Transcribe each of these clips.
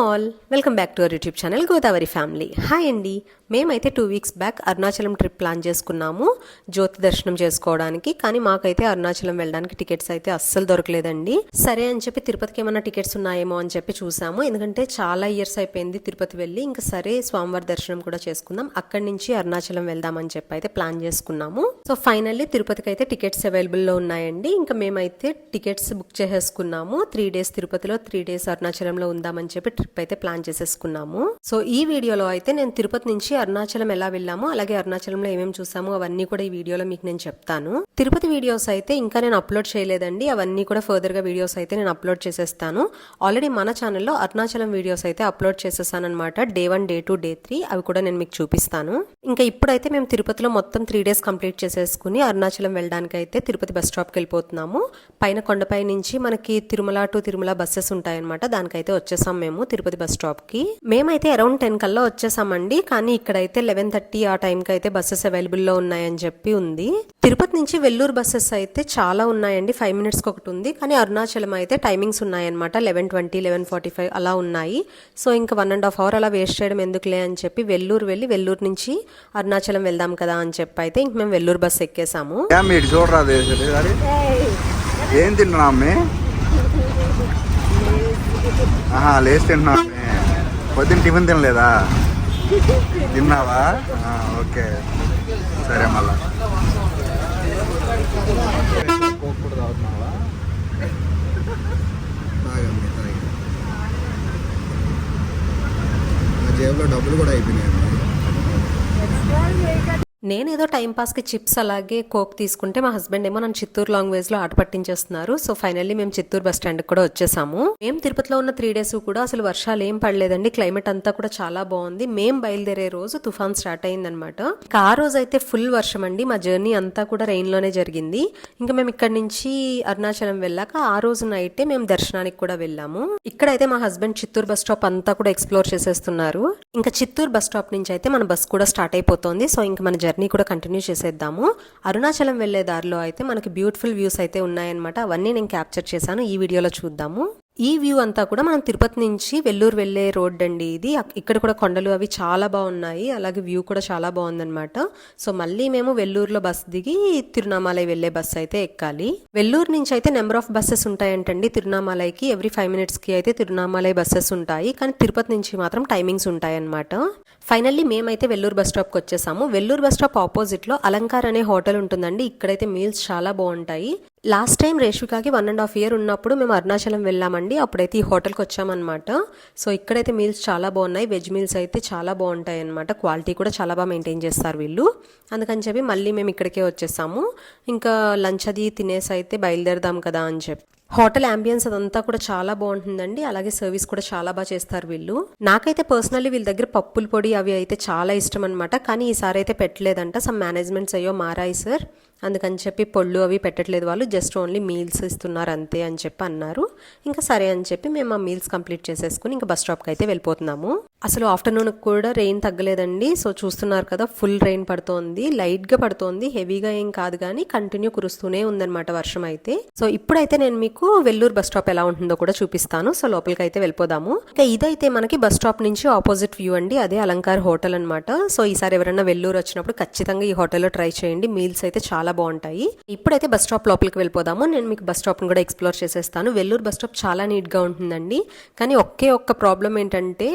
All welcome back to our YouTube channel Godavari family. Hi అండి మేమైతే two weeks back Arunachalam trip plan చేసుకున్నాము జ్యోతి దర్శనం చేసుకోవడానికి కానీ మాకైతే అరుణాచలం వెళ్ళడానికి టికెట్స్ అయితే అస్సలు దొరకలేదండి. సరే అని చెప్పి తిరుపతికి ఏమైనా టికెట్స్ ఉన్నాయేమో అని చెప్పి చూసాము. ఎందుకంటే చాలా ఇయర్స్ అయిపోయింది తిరుపతి వెళ్ళి ఇంకా సరే స్వామివారి దర్శనం కూడా చేసుకుందాం అక్కడి నుంచి అరుణాచలం వెళ్దామని చెప్పి అయితే ప్లాన్ చేసుకున్నాము. సో ఫైనల్లీ తిరుపతికి అయితే టికెట్స్ అవైలబుల్లో ఉన్నాయండి. ఇంకా మేమైతే టికెట్స్ బుక్ చేసేసుకున్నాము. త్రీ డేస్ తిరుపతిలో త్రీ డేస్ అరుణాచలంలో ఉందామని చెప్పి ట్రిప్ అయితే ప్లాన్ చేసేసుకున్నాము. సో ఈ వీడియోలో అయితే నేను తిరుపతి నుంచి అరుణాచలం ఎలా వెళ్ళాము అలాగే అరుణాచలంలో ఏమేమి చూసాము అవన్నీ కూడా ఈ వీడియోలో మీకు నేను చెప్తాను. తిరుపతి వీడియోస్ అయితే ఇంకా నేను అప్లోడ్ చేయలేదండి. అవన్నీ కూడా ఫర్దర్గా వీడియోస్ అయితే నేను అప్లోడ్ చేసేస్తాను. ఆల్రెడీ మన ఛానల్లో అరుణాచలం వీడియోస్ అయితే అప్లోడ్ చేసేసాను అనమాట day one day two day three అవి కూడా నేను మీకు చూపిస్తాను. ఇంకా ఇప్పుడైతే మేము తిరుపతిలో మొత్తం త్రీ డేస్ కంప్లీట్ చేసేసుకుని అరుణాచలం వెళ్ళడానికి అయితే తిరుపతి బస్ స్టాప్కి వెళ్ళిపోతున్నాము. పైన కొండపై నుంచి మనకి తిరుమల టు తిరుమల బస్సెస్ ఉంటాయన్నమాట. దానికైతే వచ్చేసాం మేము. తిరుపతి బస్ స్టాప్కి మేమైతే అరౌండ్ టెన్ కల్లా వచ్చేసామండి కానీ ఇక్కడైతే లెవెన్ థర్టీ ఆ టైంకి అయితే బస్సెస్ అవైలబుల్లో ఉన్నాయని చెప్పి ఉంది. తిరుపతి నుంచి వెల్లూరు బస్సెస్ అయితే చాలా ఉన్నాయండి ఫైవ్ మినిట్స్కి ఒకటి ఉంది కానీ అరుణాచలం అయితే టైమింగ్స్ ఉన్నాయన్నమాట eleven twenty eleven forty five అలా ఉన్నాయి. సో ఇంకా వన్ అండ్ హాఫ్ అవర్ అలా వేస్ట్ చేయడం ఎందుకులే అని చెప్పి వెల్లూరు వెళ్ళి వెల్లూరు నుంచి అరుణాచలం వెళ్దాం కదా అని చెప్పి అయితే ఇంక మేము వెల్లూరు బస్ ఎక్కేసాము. ఏం ఏం తిన్నా అమ్మే? ఆహా లేచి తిన్నా. పొద్దున్న టిఫిన్ తినలేదా? తిన్నావా? ఓకే. సరే మళ్ళా. జేబులో డబ్బులు కూడా అయిపోయినాయి నేనేదో టైంపాస్కి చిప్స్ అలాగే కోక్ తీసుకుంటే మా హస్బెండ్ ఏమో నన్ను చిత్తూరు లాంగ్వేజ్లో ఆట పట్టించేస్తున్నారు. సో ఫైనల్లీ మేము చిత్తూరు బస్ స్టాండ్ కూడా వచ్చేసాము. మేము తిరుపతిలో ఉన్న త్రీ డేస్ కూడా అసలు వర్షాలు ఏం పడలేదండి. క్లైమేట్ అంతా కూడా చాలా బాగుంది. మేము బయలుదేరే రోజు తుఫాన్ స్టార్ట్ అయిందనమాట ఇంకా ఆ రోజు అయితే ఫుల్ వర్షం అండి. మా జర్నీ అంతా కూడా రెయిన్లోనే జరిగింది. ఇంకా మేము ఇక్కడ నుంచి అరుణాచలం వెళ్ళాక ఆ రోజు నైటే మేము దర్శనానికి కూడా వెళ్ళాము. ఇక్కడైతే మా హస్బెండ్ చిత్తూరు బస్ స్టాప్ అంతా కూడా ఎక్స్ప్లోర్ చేసేస్తున్నారు. ఇంకా చిత్తూరు బస్ స్టాప్ నుంచి అయితే మన బస్ కూడా స్టార్ట్ అయిపోతుంది. సో ఇంకా మన జర్నీ కూడా కంటిన్యూ చేసేద్దాము. అరుణాచలం వెళ్ళే దారిలో అయితే మనకి బ్యూటిఫుల్ వ్యూస్ అయితే ఉన్నాయన్నమాట. అవన్నీ నేను క్యాప్చర్ చేశాను. ఈ వీడియోలో చూద్దాము. ఈ వ్యూ అంతా కూడా మనం తిరుపతి నుంచి వెల్లూరు వెళ్ళే రోడ్ అండి ఇది. ఇక్కడ కూడా కొండలు అవి చాలా బాగున్నాయి. అలాగే వ్యూ కూడా చాలా బాగుందన్నమాట. సో మళ్ళీ మేము వెల్లూరులో బస్ దిగి తిరునామాలై వెళ్ళే బస్సు అయితే ఎక్కాలి. వెల్లూరు నుంచి అయితే నెంబర్ ఆఫ్ బస్సెస్ ఉంటాయంటండి. తిరునామాలైకి ఎవ్రీ ఫైవ్ మినిట్స్కి అయితే తిరునామాలై బస్సెస్ ఉంటాయి. కానీ తిరుపతి నుంచి మాత్రం టైమింగ్స్ ఉంటాయన్నమాట. ఫైనల్లీ మేమైతే వెల్లూరు బస్ స్టాప్కి వచ్చేసాము. వెల్లూరు బస్ స్టాప్ ఆపోజిట్లో అలంకార్ అనే హోటల్ ఉంటుందండి. ఇక్కడైతే మీల్స్ చాలా బాగుంటాయి. లాస్ట్ టైం రేష్వికాకి వన్ అండ్ హాఫ్ ఇయర్ ఉన్నప్పుడు మేము అరుణాచలం వెళ్ళామండి. అప్పుడైతే ఈ హోటల్కి వచ్చామన్నమాట. సో ఇక్కడైతే మీల్స్ చాలా బాగున్నాయి. వెజ్ మీల్స్ అయితే చాలా బాగుంటాయి అనమాట క్వాలిటీ కూడా చాలా బాగా మెయింటైన్ చేస్తారు వీళ్ళు. అందుకని చెప్పి మళ్ళీ మేము ఇక్కడికే వచ్చేసాము. ఇంకా లంచ్ అది తినేసి అయితే బయలుదేరదాం కదా అని చెప్పి. హోటల్ అంబియన్స్ అదంతా కూడా చాలా బాగుంటుందండి. అలాగే సర్వీస్ కూడా చాలా బాగా చేస్తారు వీళ్ళు. నాకైతే పర్సనల్లీ వీళ్ళ దగ్గర పప్పుల పొడి అవి అయితే చాలా ఇష్టం అనమాట కానీ ఈసారి అయితే పెట్టలేదంట. సమ్ మేనేజ్మెంట్స్ అయ్యో మారాయి సార్ అందుకని చెప్పి పొళ్ళు అవి పెట్టట్లేదు వాళ్ళు జస్ట్ ఓన్లీ మీల్స్ ఇస్తున్నారు అంతే అని చెప్పి అన్నారు. ఇంకా సరే అని చెప్పి మేము ఆ మీల్స్ కంప్లీట్ చేసేసుకుని ఇంకా బస్ స్టాప్కి అయితే వెళ్ళిపోతున్నాము. అసలు ఆఫ్టర్నూన్ కూడా రెయిన్ తగ్గలేదండి. సో చూస్తున్నారు కదా ఫుల్ రెయిన్ పడుతోంది లైట్గా పడుతోంది హెవీగా ఏం కాదు కానీ కంటిన్యూ కురుస్తూనే ఉందన్నమాట వర్షం అయితే. సో ఇప్పుడైతే నేను మీకు వెల్లూరు బస్ స్టాప్ ఎలా ఉంటుందో కూడా చూపిస్తాను. సో లోపలికి అయితే వెళ్ళిపోదాము. ఇంకా ఇదైతే మనకి బస్ స్టాప్ నుంచి ఆపోజిట్ వ్యూ అండి. అదే అలంకార్ హోటల్ అన్నమాట. సో ఈసారి ఎవరైనా వెల్లూరు వచ్చినప్పుడు ఖచ్చితంగా ఈ హోటల్లో ట్రై చేయండి. మీల్స్ అయితే చాలా బాగుంటాయి. ఇప్పుడైతే బస్ స్టాప్ లోపలికి వెళ్ళిపోదాము. నేను మీకు బస్ స్టాప్ని కూడా ఎక్స్ప్లోర్ చేసేస్తాను. వెల్లూరు బస్ స్టాప్ చాలా నీట్గా ఉంటుందండి. కానీ ఒకే ఒక్క ప్రాబ్లం ఏంటంటే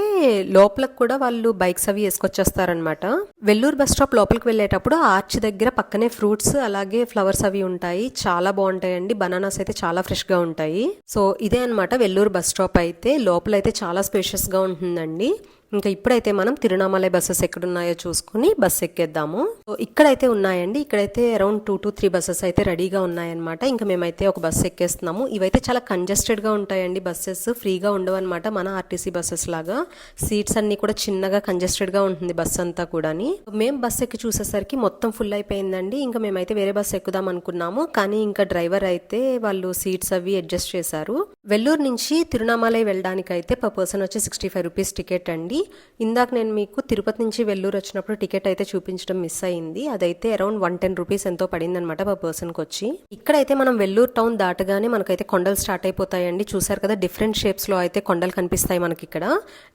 లోపలకు కూడా వాళ్ళు బైక్స్ అవి వేసుకొచ్చేస్తారనమాట వెల్లూరు బస్ స్టాప్ లోపలికి వెళ్ళేటప్పుడు ఆర్చ్ దగ్గర పక్కనే ఫ్రూట్స్ అలాగే ఫ్లవర్స్ అవి ఉంటాయి. చాలా బాగుంటాయండి. బనానాస్ అయితే చాలా ఫ్రెష్గా ఉంటాయి. సో ఇదే అన్నమాట వెల్లూరు బస్ స్టాప్ అయితే. లోపల అయితే చాలా స్పేషియస్గా ఉంటుందండి. ఇంకా ఇప్పుడైతే మనం తిరునామలై బస్సెస్ ఎక్కడున్నాయో చూసుకుని బస్ ఎక్కేద్దాము. ఇక్కడైతే ఉన్నాయండి. ఇక్కడైతే around two to three buses అయితే రెడీగా ఉన్నాయన్నమాట. ఇంకా మేమైతే ఒక బస్ ఎక్కేస్తున్నాము. ఇవైతే చాలా కంజెస్టెడ్గా ఉంటాయండి బస్సెస్. ఫ్రీగా ఉండవు అనమాట మన ఆర్టీసీ బస్సెస్ లాగా. సీట్స్ అన్ని కూడా చిన్నగా కంజెస్టెడ్గా ఉంటుంది బస్ అంతా కూడాని. మేము బస్ ఎక్కి చూసేసరికి మొత్తం ఫుల్ అయిపోయిందండి. ఇంకా మేమైతే వేరే బస్ ఎక్కుదాం అనుకున్నాము. కానీ ఇంకా డ్రైవర్ అయితే వాళ్ళు సీట్స్ అవి అడ్జస్ట్ చేశారు. వెల్లూరు నుంచి తిరునామలై వెళ్ళడానికి అయితే పర్ పర్సన్ వచ్చి సిక్స్టీ ఫైవ్ రూపీస్ టికెట్ అండి. అండి ఇందాక నేను మీకు తిరుపతి నుంచి వెల్లూరు వచ్చినప్పుడు టికెట్ అయితే చూపించడం మిస్ అయింది. అదైతే అరౌండ్ వన్ టెన్ రూపీస్ ఎంతో పడింది అనమాట పర్ పర్సన్కి వచ్చి. ఇక్కడైతే మనం వెల్లూరు టౌన్ దాటగానే మనకైతే కొండలు స్టార్ట్ అయిపోతాయండి. చూసారు కదా డిఫరెంట్ షేప్స్లో అయితే కొండలు కనిపిస్తాయి మనకి ఇక్కడ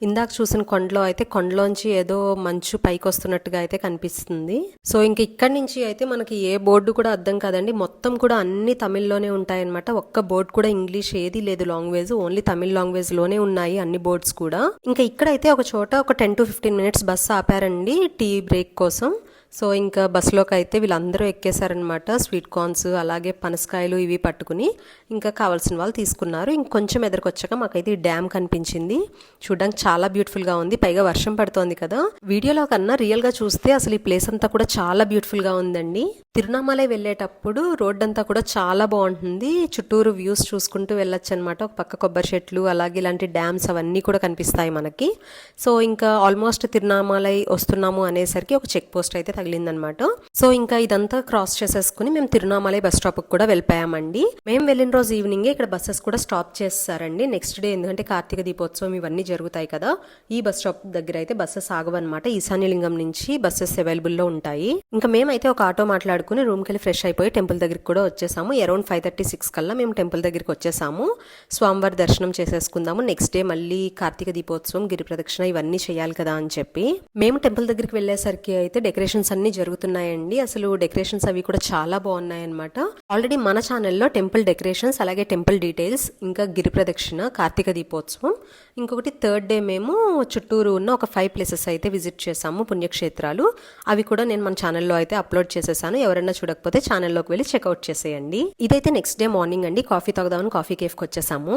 ఇందాక చూసిన కొండలో అయితే కొండలోంచి ఏదో మంచు పైకి వస్తున్నట్టుగా అయితే కనిపిస్తుంది. సో ఇంక ఇక్కడి నుంచి అయితే మనకి ఏ బోర్డు కూడా అర్థం కాదండి. మొత్తం కూడా అన్ని తమిళ్ళోనే ఉంటాయన్నమాట. ఒక్క బోర్డు కూడా ఇంగ్లీష్ ఏది లేదు లాంగ్వేజ్. ఓన్లీ తమిళ్ లాంగ్వేజ్లోనే ఉన్నాయి అన్ని బోర్డ్స్ కూడా. ఇంకా ఇక్కడైతే ఒక చోట ఒక ten to fifteen minutes bus ఆపారండి tea break కోసం. సో ఇంకా బస్సులోకి అయితే వీళ్ళందరూ ఎక్కేశారనమాట స్వీట్ కార్న్స్ అలాగే పనసకాయలు ఇవి పట్టుకుని ఇంకా కావాల్సిన వాళ్ళు తీసుకున్నారు. ఇంకొంచెం ఎదురుకొచ్చాక మాకైతే ఈ డ్యామ్ కనిపించింది. చూడడానికి చాలా బ్యూటిఫుల్గా ఉంది. పైగా వర్షం పడుతోంది కదా. వీడియోలో కన్నా రియల్గా చూస్తే అసలు ఈ ప్లేస్ అంతా కూడా చాలా బ్యూటిఫుల్గా ఉందండి. తిరునామలై వెళ్ళేటప్పుడు రోడ్ అంతా కూడా చాలా బాగుంటుంది. చుట్టూరు వ్యూస్ చూసుకుంటూ వెళ్ళొచ్చు అనమాట ఒక పక్క కొబ్బరి చెట్లు అలాగే ఇలాంటి డ్యామ్స్ అవన్నీ కూడా కనిపిస్తాయి మనకి. సో ఇంకా ఆల్మోస్ట్ తిరునామాలై వస్తున్నాము అనేసరికి ఒక చెక్ పోస్ట్ అయితే తగిలిందనమాట. సో ఇంకా ఇదంతా క్రాస్ చేసేసుకుని మేము తిరునామలై బస్ స్టాప్ కూడా వెళ్ళిపోయామండి. మేము వెళ్ళిన రోజు ఈవినింగ్ ఇక్కడ బస్సెస్ కూడా స్టాప్ చేస్తారండి. నెక్స్ట్ డే ఎందుకంటే కార్తీక దీపోత్సవం ఇవన్నీ జరుగుతాయి కదా ఈ బస్ స్టాప్ దగ్గర అయితే బస్సెస్ ఆగవన్నమాట ఈశాన్యలింగం నుంచి బస్సెస్ అవైలబుల్లో ఉంటాయి. ఇంకా మేమైతే ఒక ఆటో మాట్లాడుకుని రూమ్కి వెళ్ళి ఫ్రెష్ అయిపోయి టెంపుల్ దగ్గరికి కూడా వచ్చేసాము. అరౌండ్ ఫైవ్ థర్టీ సిక్స్ కల్లా మేము టెంపుల్ దగ్గరికి వచ్చేసాము. స్వామివారి దర్శనం చేసేసుకుందాము. నెక్స్ట్ డే మళ్ళీ కార్తీక దీపోత్సవం గిరి ప్రదక్షిణ ఇవన్నీ చేయాలి కదా అని చెప్పి మేము టెంపుల్ దగ్గరికి వెళ్ళేసరికి అయితే డెకరేషన్స్ అన్ని జరుగుతున్నాయండి. అసలు డెకరేషన్స్ అవి కూడా చాలా బాగున్నాయి అనమాట ఆల్రెడీ మన ఛానల్లో టెంపుల్ డెకరేషన్స్ అలాగే టెంపుల్ డీటెయిల్స్ ఇంకా గిరి ప్రదక్షిణ కార్తీక దీపోత్సవం. ఇంకొకటి థర్డ్ డే మేము చుట్టూరు ఉన్న ఒక ఫైవ్ ప్లేసెస్ అయితే విజిట్ చేసాము పుణ్యక్షేత్రాలు. అవి కూడా నేను మన ఛానల్లో అయితే అప్లోడ్ చేసేసాను. ఎవరైనా చూడకపోతే ఛానల్లోకి వెళ్ళి చెక్అవుట్ చేసేయండి. ఇదైతే నెక్స్ట్ డే మార్నింగ్ అండి. కాఫీ తాగుదామని కాఫీ కేఫ్కి వచ్చేసాము.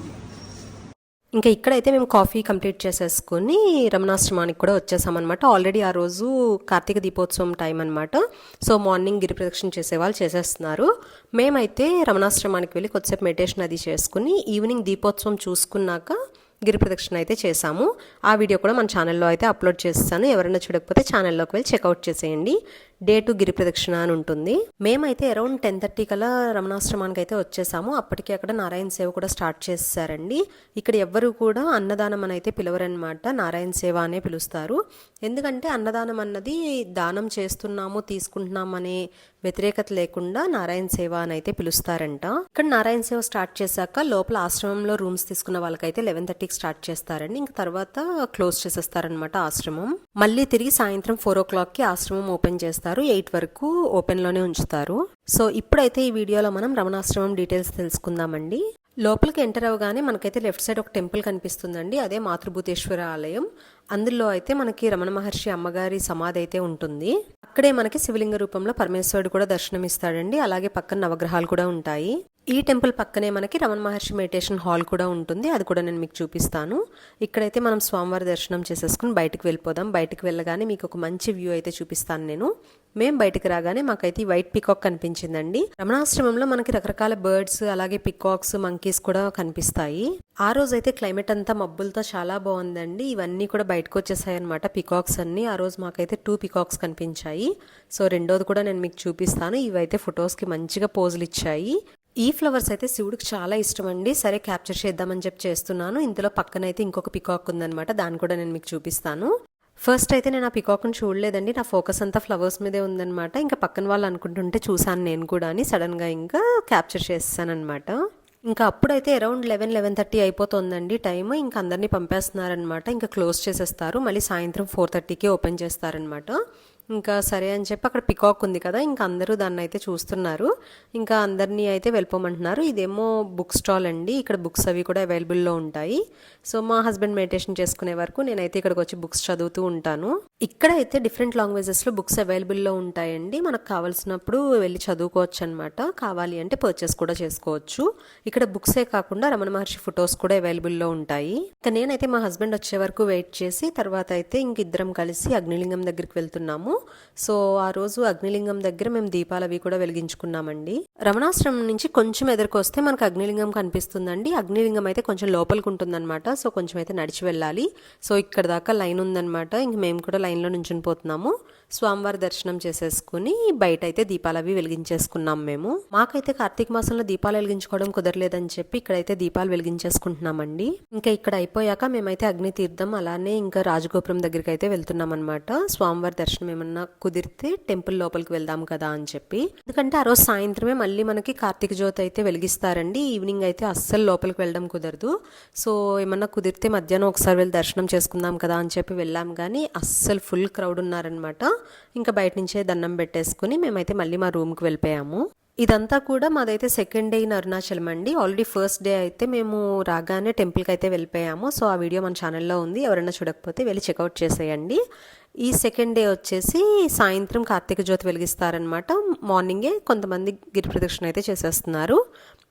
ఇంకా ఇక్కడైతే మేము కాఫీ కంప్లీట్ చేసేసుకొని రమణాశ్రమానికి కూడా వచ్చేసామన్నమాట. ఆల్రెడీ ఆ రోజు కార్తీక దీపోత్సవం టైం అనమాట సో మార్నింగ్ గిరి ప్రదక్షిణ చేసేవాళ్ళు చేసేస్తున్నారు. మేమైతే రమణాశ్రమానికి వెళ్ళి కొద్దిసేపు మెడిటేషన్ అది చేసుకుని ఈవినింగ్ దీపోత్సవం చూసుకున్నాక గిరి ప్రదక్షిణ అయితే చేశాము ఆ వీడియో కూడా మన ఛానల్లో అయితే అప్లోడ్ చేస్తాను. ఎవరైనా చూడకపోతే ఛానల్లోకి వెళ్ళి చెక్అవుట్ చేసేయండి. డే టు గిరి ప్రదక్షిణ అని ఉంటుంది. మేమైతే అరౌండ్ టెన్ థర్టీ కల్లా రమణాశ్రమానికి అయితే వచ్చేసాము. అప్పటికే అక్కడ నారాయణ సేవ కూడా స్టార్ట్ చేశారండి. ఇక్కడ ఎవ్వరు కూడా అన్నదానం అని అయితే పిలవరనమాట. నారాయణ సేవ అనే పిలుస్తారు. ఎందుకంటే అన్నదానం అన్నది దానం చేస్తున్నాము తీసుకుంటున్నాం అనే వ్యతిరేకత లేకుండా నారాయణ సేవ అని అయితే పిలుస్తారంట. ఇక్కడ నారాయణ సేవ స్టార్ట్ చేశాక లోపల ఆశ్రమంలో రూమ్స్ తీసుకున్న వాళ్ళకైతే లెవెన్ థర్టీకి స్టార్ట్ చేస్తారండి. ఇంక తర్వాత క్లోజ్ చేసేస్తారనమాట ఆశ్రమం. మళ్ళీ తిరిగి సాయంత్రం ఫోర్ ఓ క్లాక్కి ఆశ్రమం ఓపెన్ చేస్తారు. ఎయిట్ వరకు ఓపెన్లోనే ఉంచుతారు. సో ఇప్పుడైతే ఈ వీడియోలో మనం రమణాశ్రమం డీటెయిల్స్ తెలుసుకుందామండి. లోపలికి ఎంటర్ అవగానే మనకైతే లెఫ్ట్ సైడ్ ఒక టెంపుల్ కనిపిస్తుందండి. అదే మాతృభూతేశ్వర ఆలయం. అందులో అయితే మనకి రమణ మహర్షి అమ్మగారి సమాధి అయితే ఉంటుంది. అక్కడే మనకి శివలింగ రూపంలో పరమేశ్వరుడు కూడా దర్శనమిస్తాడండి. అలాగే పక్కన నవగ్రహాలు కూడా ఉంటాయి. ఈ టెంపుల్ పక్కనే మనకి రమణ మహర్షి మెడిటేషన్ హాల్ కూడా ఉంటుంది. అది కూడా నేను మీకు చూపిస్తాను. ఇక్కడైతే మనం స్వామివారి దర్శనం చేసేసుకుని బయటకు వెళ్ళిపోదాం. బయటకు వెళ్ళగానే మీకు ఒక మంచి వ్యూ అయితే చూపిస్తాను నేను. మేము బయటకు రాగానే మాకైతే వైట్ పికాక్ కనిపించిందండి. రమణాశ్రమంలో మనకి రకరకాల బర్డ్స్ అలాగే పికాక్స్ మంకీస్ కూడా కనిపిస్తాయి. ఆ రోజు అయితే క్లైమేట్ అంతా మబ్బులతో చాలా బాగుందండి. ఇవన్నీ కూడా బయటకు వచ్చేసాయి అనమాట పికాక్స్ అన్ని. ఆ రోజు మాకైతే టూ పికాక్స్ కనిపించాయి. సో రెండోది కూడా నేను మీకు చూపిస్తాను. ఇవైతే ఫొటోస్కి మంచిగా పోజులు ఇచ్చాయి. ఈ ఫ్లవర్స్ అయితే శివుడికి చాలా ఇష్టం అండి సరే క్యాప్చర్ చేద్దామని చెప్పి చేస్తున్నాను. ఇందులో పక్కన అయితే ఇంకొక పికాక్ ఉందనమాట దాన్ని కూడా నేను మీకు చూపిస్తాను. ఫస్ట్ అయితే నేను ఆ పికాక్ని చూడలేదండి. నా ఫోకస్ అంతా ఫ్లవర్స్ మీదే ఉందనమాట ఇంకా పక్కన వాళ్ళు అనుకుంటుంటే చూశాను నేను కూడా అని సడన్గా ఇంకా క్యాప్చర్ చేస్తానన్నమాట. ఇంకా అప్పుడైతే అరౌండ్ లెవెన్ లెవెన్ థర్టీ అయిపోతుందండి టైం ఇంకా అందరినీ పంపేస్తున్నారనమాట ఇంకా క్లోజ్ చేసేస్తారు. మళ్ళీ సాయంత్రం ఫోర్ థర్టీకి ఓపెన్ చేస్తారనమాట ఇంకా సరే అని చెప్పి అక్కడ పికాక్ ఉంది కదా ఇంకా అందరూ దాన్ని అయితే చూస్తున్నారు. ఇంకా అందరినీ అయితే వెళ్ళిపోమంటున్నారు. ఇదేమో బుక్ స్టాల్ అండి. ఇక్కడ బుక్స్ అవి కూడా అవైలబుల్లో ఉంటాయి. సో మా హస్బెండ్ మెడిటేషన్ చేసుకునే వరకు నేనైతే ఇక్కడికి వచ్చి బుక్స్ చదువుతూ ఉంటాను. ఇక్కడ అయితే డిఫరెంట్ లాంగ్వేజెస్లో బుక్స్ అవైలబుల్లో ఉంటాయండి. మనకు కావాల్సినప్పుడు వెళ్ళి చదువుకోవచ్చు అనమాట కావాలి అంటే పర్చేస్ కూడా చేసుకోవచ్చు. ఇక్కడ బుక్సే కాకుండా రమణ మహర్షి ఫొటోస్ కూడా అవైలబుల్లో ఉంటాయి. ఇంకా నేనైతే మా హస్బెండ్ వచ్చే వరకు వెయిట్ చేసి తర్వాత అయితే ఇంక ఇద్దరం కలిసి అగ్నిలింగం దగ్గరికి వెళ్తున్నాము. సో ఆ రోజు అగ్నిలింగం దగ్గర మేము దీపాలు అవి కూడా వెలిగించుకున్నామండి. రమణాశ్రమం నుంచి కొంచెం ఎదురుకొస్తే మనకు అగ్నిలింగం కనిపిస్తుందండి. అగ్నిలింగం అయితే కొంచెం లోపలికి ఉంటుందన్నమాట సో కొంచెం అయితే నడిచి వెళ్ళాలి. సో ఇక్కడ దాకా లైన్ ఉందన్నమాట. ఇంక మేము కూడా లైన్లో నుంచుని పోతున్నాము. స్వామివారి దర్శనం చేసేసుకుని బయట అయితే దీపాలు అవి వెలిగించేసుకున్నాం మేము. మాకైతే కార్తీక మాసంలో దీపాలు వెలిగించుకోవడం కుదరలేదని చెప్పి ఇక్కడైతే దీపాలు వెలిగించేసుకుంటున్నామండి. ఇంకా ఇక్కడ అయిపోయాక మేమైతే అగ్ని తీర్థం అలానే ఇంకా రాజగోపురం దగ్గరికి అయితే వెళ్తున్నాం అనమాట స్వామివారి దర్శనం ఏమన్నా కుదిరితే టెంపుల్ లోపలికి వెళ్దాం కదా అని చెప్పి. ఎందుకంటే ఆ రోజు సాయంత్రమే మళ్ళీ మనకి కార్తీక జ్యోతి అయితే వెలిగిస్తారండి. ఈవినింగ్ అయితే అస్సలు లోపలికి వెళ్ళడం కుదరదు. సో ఏమన్నా కుదిరితే మధ్యాహ్నం ఒకసారి వెళ్ళి దర్శనం చేసుకుందాం కదా అని చెప్పి వెళ్ళాం. కానీ అస్సలు ఫుల్ క్రౌడ్ ఉన్నారనమాట ఇంకా బయట నుంచే దండం పెట్టేసుకుని మేమైతే మళ్ళీ మా రూమ్కి వెళ్ళిపోయాము. ఇదంతా కూడా మాదైతే సెకండ్ డే ఇన్ అరుణాచలం అండి. ఆల్రెడీ ఫస్ట్ డే అయితే మేము రాగానే టెంపుల్కి అయితే వెళ్ళిపోయాము. సో ఆ వీడియో మన ఛానల్లో ఉంది. ఎవరైనా చూడకపోతే వెళ్ళి చెక్అవుట్ చేసేయండి. ఈ సెకండ్ డే వచ్చేసి సాయంత్రం కార్తీక జ్యోతి వెలిగిస్తారనమాట మార్నింగే కొంతమంది గిరి ప్రదక్షిణ అయితే చేసేస్తున్నారు.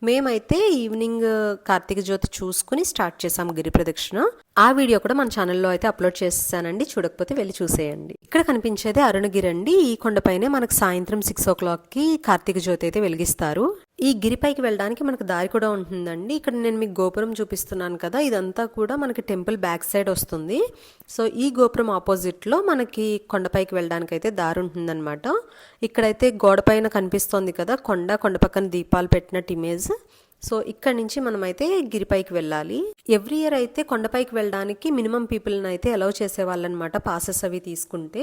మేమైతే ఈవినింగ్ కార్తీక జ్యోతి చూసుకుని స్టార్ట్ చేసాము గిరి ప్రదక్షిణ. ఆ వీడియో కూడా మన ఛానల్లో అయితే అప్లోడ్ చేసేసానండి. చూడకపోతే వెళ్ళి చూసేయండి. ఇక్కడ కనిపించేది అరుణగిరి అండి. ఈ కొండపైనే మనకు సాయంత్రం సిక్స్ ఓ క్లాక్కి కార్తీక జ్యోతి అయితే వెలిగిస్తారు. ఈ గిరిపైకి వెళ్ళడానికి మనకు దారి కూడా ఉంటుందండి. ఇక్కడ నేను మీకు గోపురం చూపిస్తున్నాను కదా ఇదంతా కూడా మనకి టెంపుల్ బ్యాక్ సైడ్ వస్తుంది. సో ఈ గోపురం ఆపోజిట్లో మనకి కొండపైకి వెళ్ళడానికి అయితే దారి ఉంటుందన్నమాట. ఇక్కడైతే గోడపైన కనిపిస్తోంది కదా కొండ కొండ పక్కన దీపాలు పెట్టినట్టు ఇమేజ్. సో ఇక్కడ నుంచి మనమైతే గిరిపైకి వెళ్ళాలి. ఎవ్రీ ఇయర్ అయితే కొండపైకి వెళ్ళడానికి మినిమం పీపుల్ని అయితే అలౌ చేసేవాళ్ళనమాట పాసెస్ అవి తీసుకుంటే.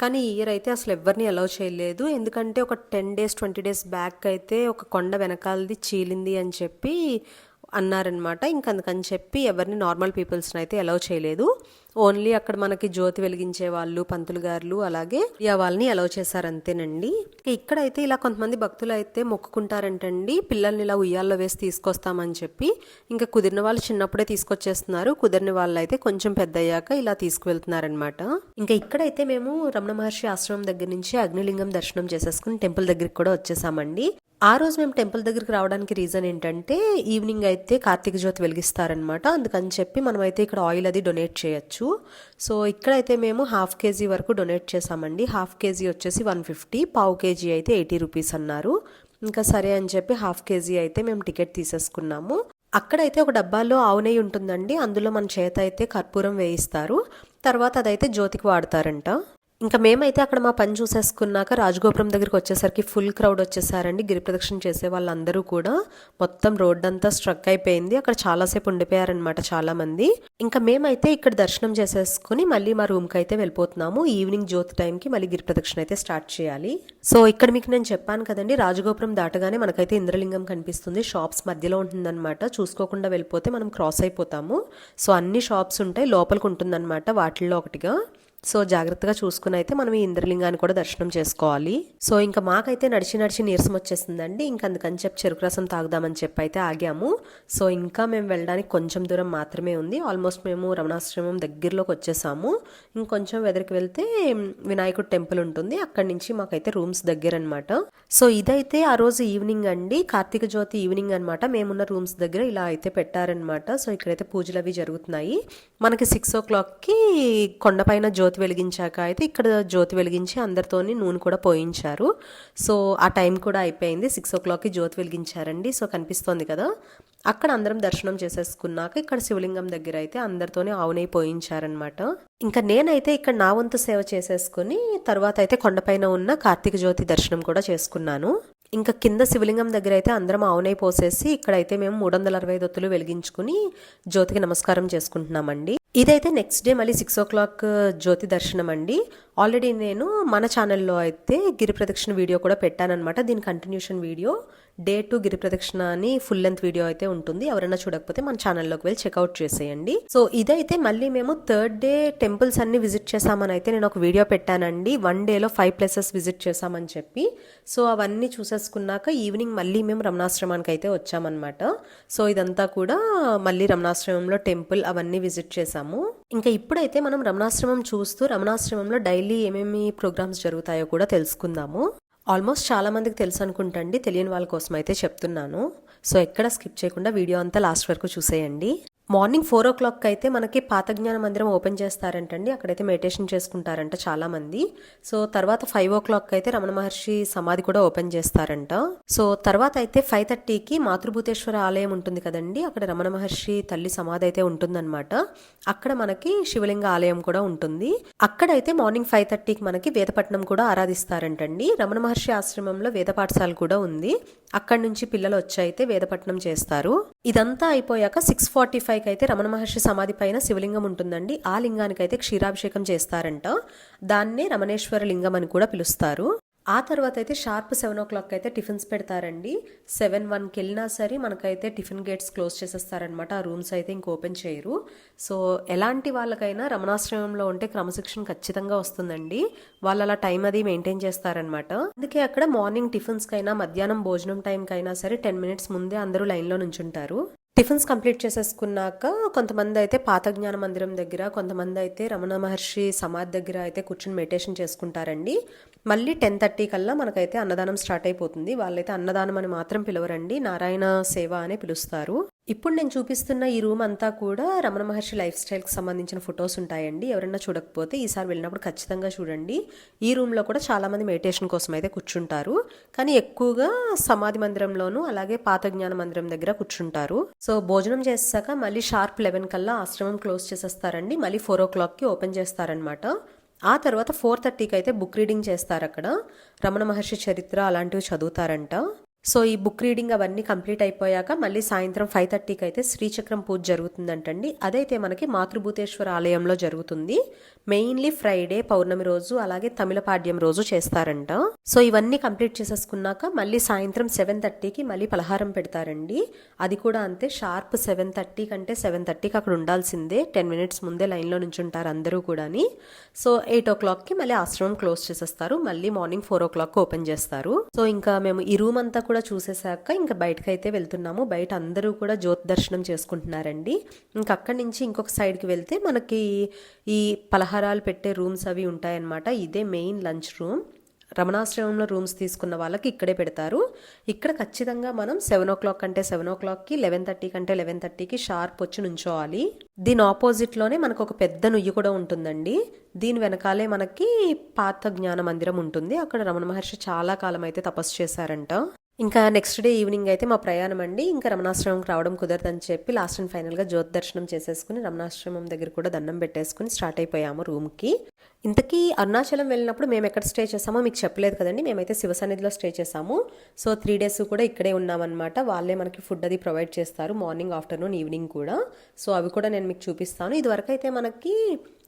కానీ ఈ ఇయర్ అయితే అసలు ఎవరిని అలౌ చేయలేదు. ఎందుకంటే ఒక ten days twenty days back అయితే ఒక కొండ వెనకాలది చీలింది అని చెప్పి అన్నారనమాట. ఇంక అందుకని చెప్పి ఎవరిని నార్మల్ పీపుల్స్ని అయితే అలౌ చేయలేదు. ఓన్లీ అక్కడ మనకి జ్యోతి వెలిగించే వాళ్ళు పంతులు గారులు అలాగే వాళ్ళని అలౌ చేశారు అంతేనండి. ఇక్కడైతే ఇలా కొంతమంది భక్తులు అయితే మొక్కుకుంటారంటండి. పిల్లల్ని ఇలా ఉయ్యాల్లో వేసి తీసుకొస్తామని చెప్పి ఇంకా కుదిరిన వాళ్ళు చిన్నప్పుడే తీసుకొచ్చేస్తున్నారు. కుదిరిన వాళ్ళు అయితే కొంచెం పెద్ద అయ్యాక ఇలా తీసుకువెళ్తున్నారనమాట. ఇంకా ఇక్కడైతే మేము రమణ మహర్షి ఆశ్రమం దగ్గర నుంచి అగ్నిలింగం దర్శనం చేసేసుకుని టెంపుల్ దగ్గరికి కూడా వచ్చేసామండి. ఆ రోజు మేము టెంపుల్ దగ్గరికి రావడానికి రీజన్ ఏంటంటే ఈవినింగ్ అయితే కార్తీక జ్యోతి వెలిగిస్తారనమాట అందుకని చెప్పి మనమైతే ఇక్కడ ఆయిల్ అది డొనేట్ చేయొచ్చు. సో ఇక్కడైతే మేము హాఫ్ కేజీ వరకు డొనేట్ చేసామండి హాఫ్ కేజీ వచ్చేసి వన్ ఫిఫ్టీ పావు కేజీ అయితే ఎయిటీ రూపీస్ అన్నారు. ఇంకా సరే అని చెప్పి హాఫ్ కేజీ అయితే మేము టికెట్ తీసేసుకున్నాము. అక్కడైతే ఒక డబ్బాలో ఆవు నెయ్యి ఉంటుందండి. అందులో మన చేత అయితే కర్పూరం వేయిస్తారు. తర్వాత అదైతే జ్యోతికి వాడతారంట. ఇంకా మేమైతే అక్కడ మా పని చూసేసుకున్నాక రాజగోపురం దగ్గరికి వచ్చేసరికి ఫుల్ క్రౌడ్ వచ్చేసారండి. గిరి ప్రదక్షిణ చేసే వాళ్ళందరూ కూడా మొత్తం రోడ్ అంతా స్ట్రక్ అయిపోయింది. అక్కడ చాలాసేపు ఉండిపోయారనమాట చాలామంది. ఇంకా మేమైతే ఇక్కడ దర్శనం చేసేసుకుని మళ్ళీ మా రూమ్కి అయితే వెళ్ళిపోతున్నాము. ఈవినింగ్ జ్యోతి టైంకి మళ్ళీ గిరి ప్రదక్షిణ అయితే స్టార్ట్ చేయాలి. సో ఇక్కడ మీకు నేను చెప్పాను కదండి రాజగోపురం దాటగానే మనకైతే ఇంద్రలింగం కనిపిస్తుంది. షాప్స్ మధ్యలో ఉంటుందన్నమాట. చూసుకోకుండా వెళ్ళిపోతే మనం క్రాస్ అయిపోతాము. సో అన్ని షాప్స్ ఉంటాయి లోపలికి ఉంటుందన్నమాట వాటిల్లో ఒకటిగా. సో జాగ్రత్తగా చూసుకుని అయితే మనం ఈ ఇంద్రలింగాన్ని కూడా దర్శనం చేసుకోవాలి. సో ఇంకా మాకైతే నడిచి నడిచి నీరసం వచ్చేసిందండి ఇంకా అందుకని చెప్పి చెరుకు రసం తాగుదామని చెప్పి అయితే ఆగాము. సో ఇంకా మేము వెళ్ళడానికి కొంచెం దూరం మాత్రమే ఉంది. ఆల్మోస్ట్ మేము రమణాశ్రమం దగ్గరలోకి వచ్చేసాము. ఇంకొంచెం వెదరికి వెళ్తే వినాయకుడు టెంపుల్ ఉంటుంది. అక్కడి నుంచి మాకైతే రూమ్స్ దగ్గర అనమాట సో ఇదైతే ఆ రోజు ఈవినింగ్ అండి. కార్తీక జ్యోతి ఈవినింగ్ అనమాట మేమున్న రూమ్స్ దగ్గర ఇలా అయితే పెట్టారనమాట సో ఇక్కడైతే పూజలు అవి జరుగుతున్నాయి. మనకి సిక్స్ ఓ క్లాక్కి కొండపైన జ్యోతి జ్యోతి వెలిగించాక అయితే ఇక్కడ జ్యోతి వెలిగించి అందరితోని నూనె కూడా పోయించారు. సో ఆ టైం కూడా అయిపోయింది. సిక్స్ ఓ క్లాక్కి జ్యోతి వెలిగించారండి. సో కనిపిస్తోంది కదా. అక్కడ అందరం దర్శనం చేసేసుకున్నాక ఇక్కడ శివలింగం దగ్గర అయితే అందరితోనే ఆవునై పోయించారనమాట ఇంకా నేనైతే ఇక్కడ నా వంతు సేవ చేసేసుకుని తర్వాత అయితే కొండపైన ఉన్న కార్తీక జ్యోతి దర్శనం కూడా చేసుకున్నాను. ఇంకా కింద శివలింగం దగ్గర అయితే అందరం ఆవునై పోసేసి ఇక్కడైతే మేము మూడు వందల అరవై దొత్తులు వెలిగించుకుని జ్యోతికి నమస్కారం చేసుకుంటున్నామండి. ఇదైతే నెక్స్ట్ డే మళ్ళీ సిక్స్ ఓ క్లాక్ జ్యోతి దర్శనం అండి ఆల్రెడీ నేను మన ఛానల్లో అయితే గిరి ప్రదక్షిణ వీడియో కూడా పెట్టానన్నమాట. దీని కంటిన్యూషన్ వీడియో. డే టు గిరి ప్రదక్షిణ అని ఫుల్ లెంత్ వీడియో అయితే ఉంటుంది. ఎవరైనా చూడకపోతే మన ఛానల్లోకి వెళ్ళి చెక్అవుట్ చేసేయండి. సో ఇదైతే మళ్ళీ మేము థర్డ్ డే టెంపుల్స్ అన్ని విజిట్ చేసామని అయితే నేను ఒక వీడియో పెట్టానండి. వన్ డేలో ఫైవ్ ప్లేసెస్ విజిట్ చేసామని చెప్పి. సో అవన్నీ చూసేసుకున్నాక ఈవినింగ్ మళ్ళీ మేము రమణాశ్రమానికి అయితే వచ్చామన్నమాట. సో ఇదంతా కూడా మళ్ళీ రమణాశ్రమంలో టెంపుల్ అవన్నీ విజిట్ చేసాము ఇంకా ఇప్పుడైతే మనం రమణాశ్రమం చూస్తూ రమణాశ్రమంలో డైలీ ఏమేమి ప్రోగ్రామ్స్ జరుగుతాయో కూడా తెలుసుకుందాము. ఆల్మోస్ట్ చాలా మందికి తెలుసు అనుకుంటండి తెలియని వాళ్ళ కోసం అయితే చెప్తున్నాను. సో ఎక్కడ స్కిప్ చేయకుండా వీడియో అంతా లాస్ట్ వరకు చూసేయండి. మార్నింగ్ ఫోర్ ఓ క్లాక్ అయితే మనకి పాత జ్ఞాన మందిరం ఓపెన్ చేస్తారంటండి. అక్కడైతే మెడిటేషన్ చేసుకుంటారంట చాలామంది. సో తర్వాత ఫైవ్ ఓ క్లాక్ అయితే రమణ మహర్షి సమాధి కూడా ఓపెన్ చేస్తారంట. సో తర్వాత అయితే ఫైవ్ థర్టీకి మాతృభూతేశ్వర ఆలయం ఉంటుంది కదండి. అక్కడ రమణ మహర్షి తల్లి సమాధి అయితే ఉంటుందన్నమాట. అక్కడ మనకి శివలింగ ఆలయం కూడా ఉంటుంది. అక్కడైతే మార్నింగ్ ఫైవ్ థర్టీకి మనకి వేదపట్నం కూడా ఆరాధిస్తారంటండి. రమణ మహర్షి ఆశ్రమంలో వేద పాఠశాల కూడా ఉంది. అక్కడి నుంచి పిల్లలు వచ్చి అయితే వేదపట్నం చేస్తారు. ఇదంతా అయిపోయాక సిక్స్ ఫార్టీ ఫైవ్ ఫైవ్కి అయితే రమణ మహర్షి సమాధి పైన శివలింగం ఉంటుందండి. ఆ లింగానికి అయితే క్షీరాభిషేకం చేస్తారంట. దాన్నే రమణేశ్వర లింగం అని కూడా పిలుస్తారు. ఆ తర్వాత అయితే షార్ప్ సెవెన్ ఓ క్లాక్ అయితే టిఫిన్స్ పెడతారండి. సెవెన్ వన్కి వెళ్ళినా సరే మనకైతే టిఫిన్ గేట్స్ క్లోజ్ చేసేస్తారనమాట ఆ రూమ్స్ అయితే ఇంక ఓపెన్ చేయరు. సో ఎలాంటి వాళ్ళకైనా రమణాశ్రమంలో ఉంటే క్రమశిక్షణ ఖచ్చితంగా వస్తుందండి. వాళ్ళు అలా టైం అది మెయింటైన్ చేస్తారనమాట అందుకే అక్కడ మార్నింగ్ టిఫిన్స్కైనా మధ్యాహ్నం భోజనం టైంకైనా సరే టెన్ మినిట్స్ ముందే అందరూ లైన్లో నుంచుంటారు. టిఫిన్స్ కంప్లీట్ చేసేసుకున్నాక కొంతమంది అయితే పాత జ్ఞాన మందిరం దగ్గర కొంతమంది అయితే రమణ మహర్షి సమాధి దగ్గర అయితే కూర్చుని మెడిటేషన్ చేసుకుంటారండి. మళ్ళీ టెన్ థర్టీ కల్లా మనకైతే అన్నదానం స్టార్ట్ అయిపోతుంది. వాళ్ళైతే అన్నదానం అని మాత్రం పిలవరండి. నారాయణ సేవ అనే పిలుస్తారు. ఇప్పుడు నేను చూపిస్తున్న ఈ రూమ్ అంతా కూడా రమణ మహర్షి లైఫ్ స్టైల్కి సంబంధించిన ఫొటోస్ ఉంటాయండి. ఎవరైనా చూడకపోతే ఈసారి వెళ్ళినప్పుడు ఖచ్చితంగా చూడండి. ఈ రూమ్లో కూడా చాలామంది మెడిటేషన్ కోసం అయితే కూర్చుంటారు. కానీ ఎక్కువగా సమాధి మందిరంలోనూ అలాగే పాత జ్ఞాన మందిరం దగ్గర కూర్చుంటారు. సో భోజనం చేసాక మళ్ళీ షార్ప్ లెవెన్ కల్లా ఆశ్రమం క్లోజ్ చేసేస్తారండి. మళ్ళీ ఫోర్ ఓ క్లాక్కి ఓపెన్ చేస్తారనమాట ఆ తర్వాత ఫోర్ థర్టీకి అయితే బుక్ రీడింగ్ చేస్తారు అక్కడ. రమణ మహర్షి చరిత్ర అలాంటివి చదువుతారంట. సో ఈ బుక్ రీడింగ్ అవన్నీ కంప్లీట్ అయిపోయాక మళ్ళీ సాయంత్రం ఫైవ్ థర్టీకి అయితే శ్రీచక్రం పూజ జరుగుతుందంటండి. అదైతే మనకి మాతృభూతేశ్వర ఆలయంలో జరుగుతుంది. మెయిన్లీ ఫ్రైడే పౌర్ణమి రోజు అలాగే తమిళపాడ్యం రోజు చేస్తారంట. సో ఇవన్నీ కంప్లీట్ చేసేసుకున్నాక మళ్ళీ సాయంత్రం సెవెన్ థర్టీకి మళ్ళీ పలహారం పెడతారండి. అది కూడా అంతే షార్ప్ సెవెన్ థర్టీ కంటే సెవెన్ థర్టీకి అక్కడ ఉండాల్సిందే. టెన్ మినిట్స్ ముందే లైన్లో నుంచి ఉంటారు అందరూ కూడాని. సో ఎయిట్ ఓ క్లాక్కి మళ్ళీ ఆశ్రమం క్లోజ్ చేసేస్తారు. మళ్ళీ morning four o'clock open చేస్తారు. సో ఇంకా మేము ఈ రూమ్ అంతా కూడా చూసేసాక ఇంకా బయటకు అయితే వెళ్తున్నాము. బయట అందరూ కూడా జ్యోతి దర్శనం చేసుకుంటున్నారండి. ఇంకా అక్కడి నుంచి ఇంకొక సైడ్కి వెళ్తే మనకి ఈ పలహారాలు పెట్టే రూమ్స్ అవి ఉంటాయన్నమాట. ఇదే మెయిన్ లంచ్ రూమ్. రమణాశ్రమంలో రూమ్స్ తీసుకున్న వాళ్ళకి ఇక్కడే పెడతారు. ఇక్కడ ఖచ్చితంగా మనం సెవెన్ ఓ క్లాక్ అంటే సెవెన్ ఓ క్లాక్కి లెవెన్ థర్టీ కంటే లెవెన్ థర్టీకి షార్ప్ వచ్చి నుంచోవాలి. దీని ఆపోజిట్లోనే మనకు ఒక పెద్ద నుయ్యి కూడా ఉంటుందండి. దీని వెనకాలే మనకి పాత జ్ఞాన మందిరం ఉంటుంది. అక్కడ రమణ మహర్షి చాలా కాలం అయితే తపస్సు చేశారంట. ఇంకా నెక్స్ట్ డే ఈవినింగ్ అయితే మా ప్రయాణం అండి. ఇంకా రమణాశ్రమంకి రావడం కుదరదని చెప్పి లాస్ట్ అండ్ ఫైనల్గా జ్యోతి దర్శనం చేసేసుకుని రమణాశ్రమం దగ్గర కూడా దండం పెట్టేసుకుని స్టార్ట్ అయిపోయాము రూమ్కి ఇంతకీ అరుణాచలం వెళ్ళినప్పుడు మేము ఎక్కడ స్టే చేసామో మీకు చెప్పలేదు కదండి. మేమైతే శివసన్నిధిలో స్టే చేసాము. సో త్రీ డేస్ కూడా ఇక్కడే ఉన్నామన్నమాట. వాళ్ళే మనకి ఫుడ్ అది ప్రొవైడ్ చేస్తారు మార్నింగ్ ఆఫ్టర్నూన్ ఈవినింగ్ కూడా. సో అవి కూడా నేను మీకు చూపిస్తాను. ఇదివరకు అయితే మనకి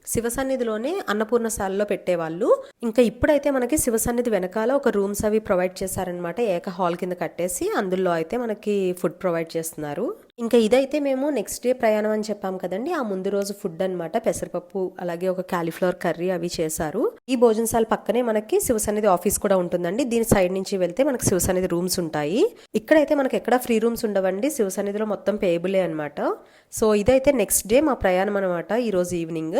శివసన్నిధిలోనే అన్నపూర్ణశాలలో పెట్టేవాళ్ళు. ఇంకా ఇప్పుడైతే మనకి శివసన్నిధి వెనకాల ఒక రూమ్స్ అవి ప్రొవైడ్ చేశారనమాట ఏక హాల్ కింద కట్టేసి అందులో అయితే మనకి ఫుడ్ ప్రొవైడ్ చేస్తున్నారు. ఇంకా ఇదైతే మేము నెక్స్ట్ డే ప్రయాణం అని చెప్పాం కదండి. ఆ ముందు రోజు ఫుడ్ అన్నమాట. పెసరపప్పు అలాగే ఒక కాలీఫ్లవర్ కర్రీ అవి చేశారు. ఈ భోజనశాల పక్కనే మనకి శివసన్నిధి ఆఫీస్ కూడా ఉంటుందండి. దీని సైడ్ నుంచి వెళ్తే మనకి శివసన్నిధి రూమ్స్ ఉంటాయి. ఇక్కడైతే మనకి ఎక్కడ ఫ్రీ రూమ్స్ ఉండవండి. శివసన్నిధిలో మొత్తం పేబులే అనమాట సో ఇదైతే నెక్స్ట్ డే మా ప్రయాణం అనమాట ఈరోజు ఈవినింగ్.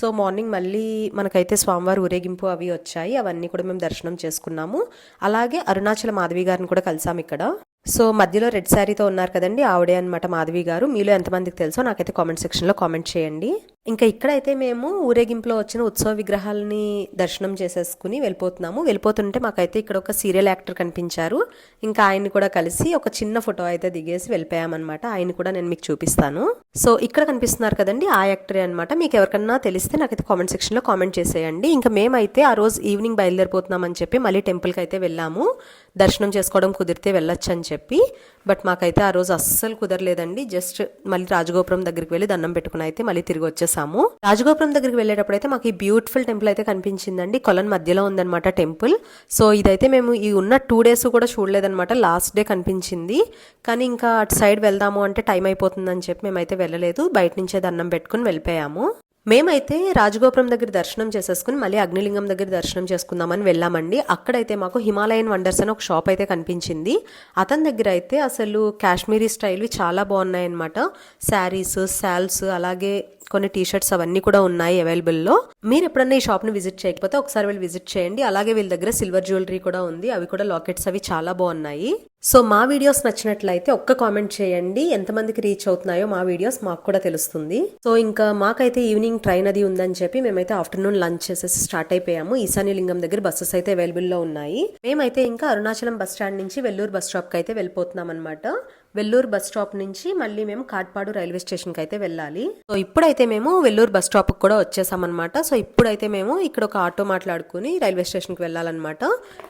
సో మార్నింగ్ మళ్ళీ మనకైతే స్వామివారి ఊరేగింపు అవి వచ్చాయి. అవన్నీ కూడా మేము దర్శనం చేసుకున్నాము. అలాగే అరుణాచల మాధవి గారిని కూడా కలిసాం ఇక్కడ. సో మధ్యలో రెడ్ శారీతో ఉన్నారు కదండి ఆవిడే అనమాట మాధవి గారు. మీలో ఎంతమందికి తెలుసో నాకైతే కామెంట్ సెక్షన్లో కామెంట్ చేయండి. ఇంకా ఇక్కడైతే మేము ఊరేగింపులో వచ్చిన ఉత్సవ విగ్రహాలని దర్శనం చేసేసుకుని వెళ్ళిపోతున్నాము. వెళ్ళిపోతుంటే మాకైతే ఇక్కడ ఒక సీరియల్ యాక్టర్ కనిపించారు. ఇంకా ఆయన్ని కూడా కలిసి ఒక చిన్న ఫోటో అయితే దిగేసి వెళ్ళిపోయామన్నమాట. ఆయన కూడా నేను మీకు చూపిస్తాను. సో ఇక్కడ కనిపిస్తున్నారు కదండి ఆ యాక్టరే అనమాట మీకు ఎవరికన్నా తెలిస్తే నాకైతే కామెంట్ సెక్షన్లో కామెంట్ చేసేయండి. ఇంకా మేమైతే ఆ రోజు ఈవినింగ్ బయలుదేరిపోతున్నామని చెప్పి మళ్ళీ టెంపుల్కి అయితే వెళ్ళాము. దర్శనం చేసుకోవడం కుదిరితే వెళ్ళొచ్చు అని చెప్పి. బట్ మాకైతే ఆ రోజు అస్సలు కుదరలేదండి. జస్ట్ మళ్ళీ రాజగోపురం దగ్గరికి వెళ్ళి దండం పెట్టుకుని అయితే మళ్ళీ తిరిగి వచ్చేసాము. రాజగోపురం దగ్గరికి వెళ్ళేటప్పుడు అయితే మాకు ఈ బ్యూటిఫుల్ టెంపుల్ అయితే కనిపించిందండి. కొలన్ మధ్యలో ఉందన్నమాట టెంపుల్. సో ఇదైతే మేము ఈ ఉన్న టూ డేస్ కూడా చూడలేదన్నమాట. లాస్ట్ డే కనిపించింది. కానీ ఇంకా అటు సైడ్ వెళ్దాము అంటే టైం అయిపోతుందని చెప్పి మేమైతే వెళ్ళలేదు. బయట నుంచే దండం పెట్టుకుని వెళ్ళిపోయాము. మేమైతే రాజగోపురం దగ్గర దర్శనం చేసేసుకుని మళ్ళీ అగ్నిలింగం దగ్గర దర్శనం చేసుకుందామని వెళ్ళామండి. అక్కడైతే మాకు హిమాలయన్ వండర్స్ అని ఒక షాప్ అయితే కనిపించింది. అతని దగ్గర అయితే అసలు కాశ్మీరీ స్టైల్వి చాలా బాగున్నాయన్నమాట. శారీస్ శాల్స్ అలాగే కొన్ని టీ షర్ట్స్ అవన్నీ కూడా ఉన్నాయి అవైలబుల్లో. మీరు ఎప్పుడన్నా ఈ షాప్ని విజిట్ చేయకపోతే ఒకసారి వెళ్ళి విజిట్ చేయండి. అలాగే వీళ్ళ దగ్గర సిల్వర్ జ్యువెలరీ కూడా ఉంది. అవి కూడా లాకెట్స్ అవి చాలా బాగున్నాయి. సో మా వీడియోస్ నచ్చినట్లయితే ఒక్క కామెంట్ చేయండి. ఎంతమందికి రీచ్ అవుతున్నాయో మా వీడియోస్ మాకు కూడా తెలుస్తుంది. సో ఇంకా మాకైతే ఈవినింగ్ ట్రైన్ అది ఉందని చెప్పి మేమైతే ఆఫ్టర్నూన్ లంచ్ చేసేసి స్టార్ట్ అయిపోయాము. ఈశాన్యలింగం దగ్గర బస్సెస్ అయితే అవైలబుల్లో ఉన్నాయి. మేమైతే ఇంకా అరుణాచలం బస్ స్టాండ్ నుంచి వెల్లూరు బస్ స్టాప్కి అయితే వెళ్ళిపోతున్నాం అనమాట వెల్లూరు బస్ స్టాప్ నుంచి మళ్ళీ మేము కాట్పాడు రైల్వే స్టేషన్కి అయితే వెళ్ళాలి. సో ఇప్పుడైతే మేము వెల్లూరు బస్ స్టాప్ కూడా వచ్చేసామన్నమాట. సో ఇప్పుడైతే మేము ఇక్కడ ఒక ఆటో మాట్లాడుకుని రైల్వే స్టేషన్కి వెళ్ళాలన్నమాట.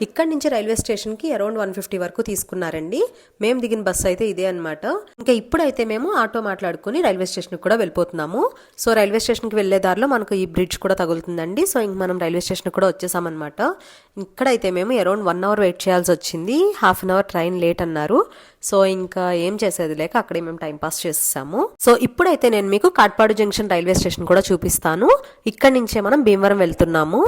ఇక్కడ నుంచి రైల్వే స్టేషన్కి అరౌండ్ వన్ ఫిఫ్టీ వరకు తీసుకున్నారండి. మేము దిగిన బస్ అయితే ఇదే అన్నమాట. ఇంకా ఇప్పుడైతే మేము ఆటో మాట్లాడుకుని రైల్వే స్టేషన్కి కూడా వెళ్ళిపోతున్నాము. సో రైల్వే స్టేషన్కి వెళ్ళే దారిలో మనకు ఈ బ్రిడ్జ్ కూడా తగులుతుందండి. సో ఇంక మనం రైల్వే స్టేషన్ కూడా వచ్చేసామన్నమాట. ఇక్కడైతే మేము అరౌండ్ వన్ అవర్ వెయిట్ చేయాల్సి వచ్చింది. Half an hour train late అన్నారు. సో ఇంకా ఏం చేసేది లేక అక్కడే మేము టైం పాస్ చేస్తాము సో ఇప్పుడైతే నేను మీకు కాట్పాడు జంక్షన్ రైల్వే స్టేషన్ కూడా చూపిస్తాను. ఇక్కడి నుంచే మనం భీమవరం వెళ్తున్నాము.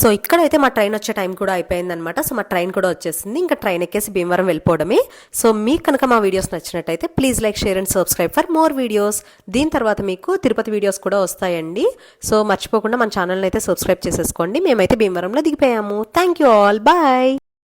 సో ఇక్కడైతే మా ట్రైన్ వచ్చే టైం కూడా అయిపోయింది అనమాట సో మా ట్రైన్ కూడా వచ్చేసింది. ఇంకా ట్రైన్ ఎక్కేసి భీమవరం వెళ్ళిపోవడమే. సో మీకు కనుక మా వీడియోస్ నచ్చినట్టయితే please like share and subscribe for more videos. దీని తర్వాత మీకు తిరుపతి వీడియోస్ కూడా వస్తాయండి. సో మర్చిపోకుండా మన ఛానల్ని అయితే సబ్స్క్రైబ్ చేసేసుకోండి. మేమైతే భీమవరంలో దిగిపోయాము. Thank you all bye